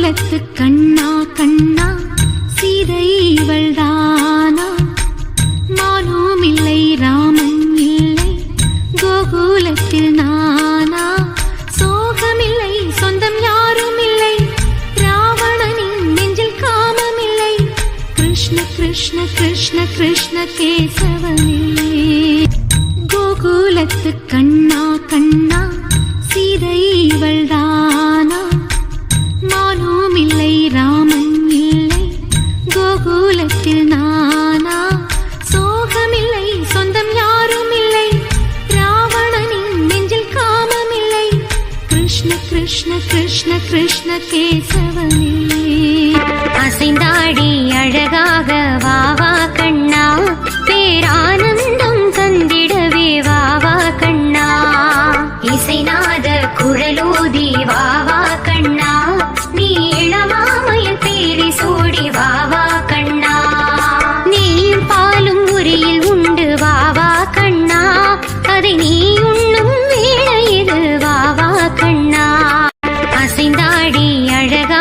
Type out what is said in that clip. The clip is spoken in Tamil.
குலத்து கண்ணா கண்ணா சீதை இவள்தானா? மானும் இல்லை ராமன் இல்லை கோகுலத்தில் நானா? சோகமில்லை சொந்தம் யாரும் இல்லை ராவணனின் நெஞ்சில் காமம் இல்லை. கிருஷ்ண கிருஷ்ண கிருஷ்ண கிருஷ்ண கேசவனே. கோகுலத்து கண்ணா கண்ணா சீதை இவள்தான் வயிற்றில் நானா? சோகமில்லை சொந்தம் யாரும் இல்லை ராவணனின் நெஞ்சில் காமமில்லை. கிருஷ்ண கிருஷ்ண கிருஷ்ண கிருஷ்ண கேசவனே. அசைந்தாடி அழகாக வாவா கண்ணா. பேரானந்தம் தந்திடவே வாவா கண்ணா. இசைநாத குழலோதி படி அழகா